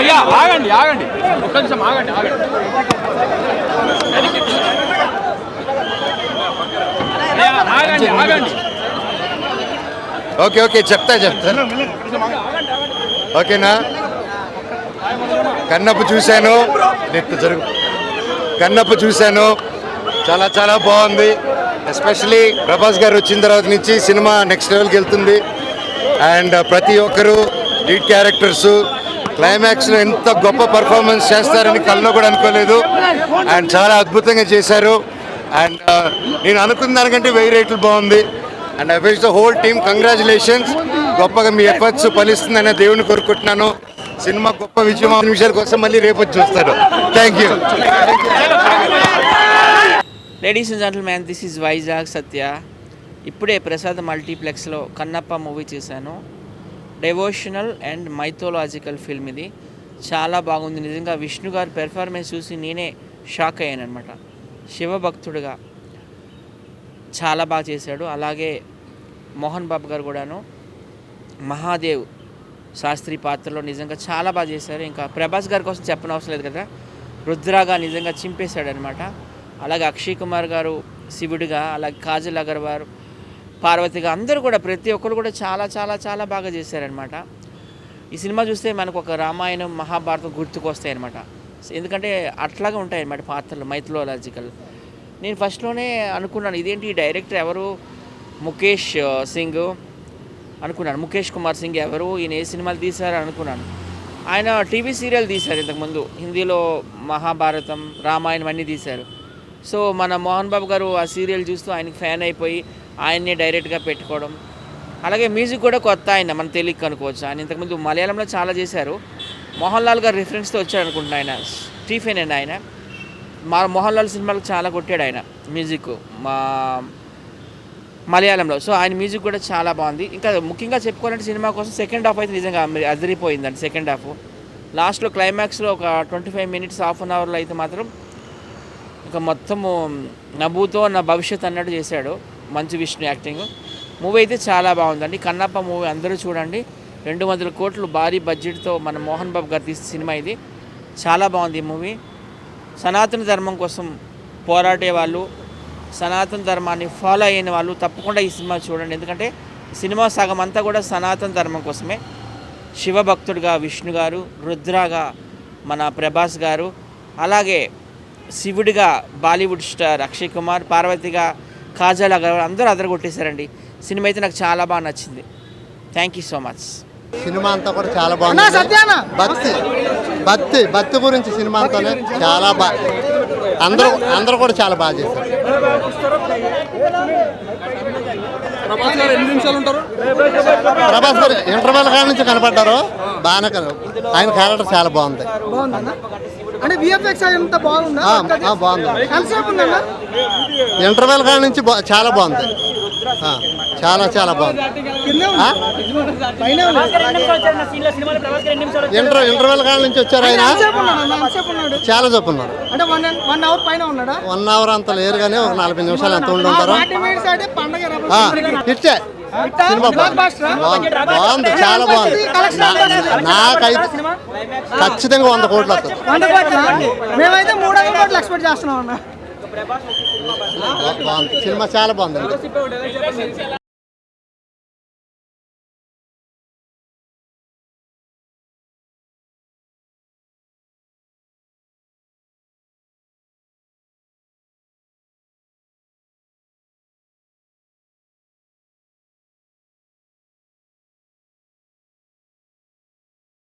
భయ్యా ఆగండి ఆగండి. ఒక్క నిమిషం ఆగండి ఆగండి. ఆగండి ఆగండి. ఓకే ఓకే చెప్తా చెప్తాను ఓకేనా? కన్నప్ప చూశాను. నెట్ జరుగు. కన్నప్ప చూశాను. చాలా చాలా బాగుంది. ఎస్పెషలీ ప్రభాస్ గారు వచ్చిన తర్వాత నుంచి సినిమా నెక్స్ట్ లెవెల్కి వెళ్తుంది. అండ్ ప్రతి ఒక్కరు లీడ్ క్యారెక్టర్స్ క్లైమాక్స్లో ఎంత గొప్ప పర్ఫార్మెన్స్ చేస్తారని కల్లో కూడా అనుకోలేదు. అండ్ చాలా అద్భుతంగా చేశారు. అండ్ నేను అనుకున్న దానికంటే వెయ్యి రేట్లు బాగుంది. And I wish the whole team congratulations గొప్పగా మీ ఎఫర్ట్స్ ఫలిస్తుందని దేవుని కోరుకుంటున్నాను. సినిమా గొప్ప విజయం. నిమిషాల కోసం మళ్ళీ రేపు వచ్చి చూస్తారు thank you ladies and man this is Vizag Satya ఇప్పుడే ప్రసాద్ మల్టీప్లెక్స్లో కన్నప్ప మూవీ చూశాను. డెవోషనల్ అండ్ మైథోలాజికల్ ఫిల్మ్ ఇది. చాలా బాగుంది. నిజంగా విష్ణు గారి పెర్ఫార్మెన్స్ చూసి నేనే షాక్ అయ్యాను అనమాట శివభక్తుడుగా చాలా బాగా చేశాడు. అలాగే మోహన్ బాబు గారు కూడాను మహాదేవ్ శాస్త్రి పాత్రలో నిజంగా చాలా బాగా చేశారు. ఇంకా ప్రభాస్ గారి కోసం చెప్పనవసరం లేదు కదా. రుద్రాగా నిజంగా చింపేశాడనమాట అలాగే అక్షయ్ కుమార్ గారు శివుడిగా అలాగే కాజల్ అగర్వాల్ పార్వతిగా అందరూ కూడా ప్రతి ఒక్కరు కూడా చాలా చాలా చాలా బాగా చేశారనమాట ఈ సినిమా చూస్తే మనకు ఒక రామాయణం మహాభారతం గుర్తుకొస్తాయి అనమాట ఎందుకంటే అట్లాగే ఉంటాయి అనమాట పాత్రలు మైథలాజికల్ నేను ఫస్ట్లోనే అనుకున్నాను ఇదేంటి ఈ డైరెక్టర్ ఎవరు? ముఖేష్ సింగ్ అనుకున్నాను. ముఖేష్ కుమార్ సింగ్ ఎవరు? ఈయన ఏ సినిమాలు తీశారు అనుకున్నాను. ఆయన టీవీ సీరియల్ తీశారు ఇంతకుముందు. హిందీలో మహాభారతం రామాయణం అన్నీ తీశారు. సో మన మోహన్ బాబు గారు ఆ సీరియల్ చూస్తూ ఆయనకి ఫ్యాన్ అయిపోయి ఆయన్ని డైరెక్ట్గా పెట్టుకోవడం. అలాగే మ్యూజిక్ కూడా కొత్త ఆయన మన తెలియక అనుకోవచ్చు. ఆయన ఇంతకుముందు మలయాళంలో చాలా చేశారు. మోహన్ లాల్ గారు రిఫరెన్స్తో వచ్చాడు అనుకుంటున్నా ఆయన. స్టీఫెన్ అండి ఆయన. మా మోహన్ లాల్ సినిమాలకు చాలా కొట్టాడు ఆయన మ్యూజిక్ మా మలయాళంలో. సో ఆయన మ్యూజిక్ కూడా చాలా బాగుంది. ఇంకా ముఖ్యంగా చెప్పుకోవాలంటే సినిమా కోసం సెకండ్ హాఫ్ అయితే నిజంగా అదిరిపోయిందండి సెకండ్ హాఫ్. లాస్ట్లో క్లైమాక్స్లో ఒక twenty five minutes half an అవర్లో అయితే మాత్రం ఇంకా మొత్తము నవ్వుతో నా భవిష్యత్ అన్నట్టు చేశాడు. మంచు విష్ణు యాక్టింగ్. మూవీ అయితే చాలా బాగుందండి. కన్నప్ప మూవీ అందరూ చూడండి. రెండు వందల కోట్లు భారీ బడ్జెట్తో మన మోహన్ బాబు గారు తీసిన సినిమా ఇది. చాలా బాగుంది ఈ మూవీ సనాతన ధర్మం కోసం పోరాడే వాళ్ళు సనాతన ధర్మాన్ని ఫాలో అయిన వాళ్ళు తప్పకుండా ఈ సినిమా చూడండి. ఎందుకంటే సినిమా సగం అంతా కూడా సనాతన ధర్మం కోసమే. శివభక్తుడిగా విష్ణు గారు రుద్రాగా మన ప్రభాస్ గారు అలాగే శివుడిగా బాలీవుడ్ స్టార్ అక్షయ్ కుమార్ పార్వతిగా కాజల్ అగర్వాల్ అందరూ అదరగొట్టేశారండి సినిమా అయితే నాకు చాలా బాగా నచ్చింది. Thank you so much cinema అంతా కూడా చాలా బాగుంది. భక్తి భక్తి భక్తి గురించి సినిమా అంతానే చాలా బాగా అందరూ అందరూ కూడా చాలా బాగా చేశారు. ప్రభాస్ గారు ఎన్ని నిమిషాలు ఉంటారు? ప్రభాస్ గారు ఇంటర్వెల్ కాడ నుంచి కనపడ్డారు. బాగానే ఆయన క్యారెక్టర్ చాలా బాగుంది. అంటే విఎఫ్ఎక్స్ అంత బాగుందా? బాగుంది. ఇంటర్వెల్ కాడ నుంచి బా- చాలా బాగుంది. చాలా చాలా బాగుంది. ఇంటర్ ఇంటర్వెల్ కాడ నుంచి వచ్చారు ఆయన? చాలా చెప్పున్నారు అంటే వన్ వన్ అవర్ పైన ఉన్నాడా? వన్ అవర్ అంత లేరు కానీ ఒక నలభై నిమిషాలు ఎంత ఉండి ఉంటారు. ఇచ్చే? సినిమా బాగుంది. చాలా బాగుంది. నాకైతే ఖచ్చితంగా వంద కోట్లు వస్తుంది వంద కోట్ల మేమైతే మూడు వందల కోట్లు ఎక్స్పెక్ట్ చేస్తున్నాం అన్న. బాగుంది. సినిమా చాలా బాగుంది.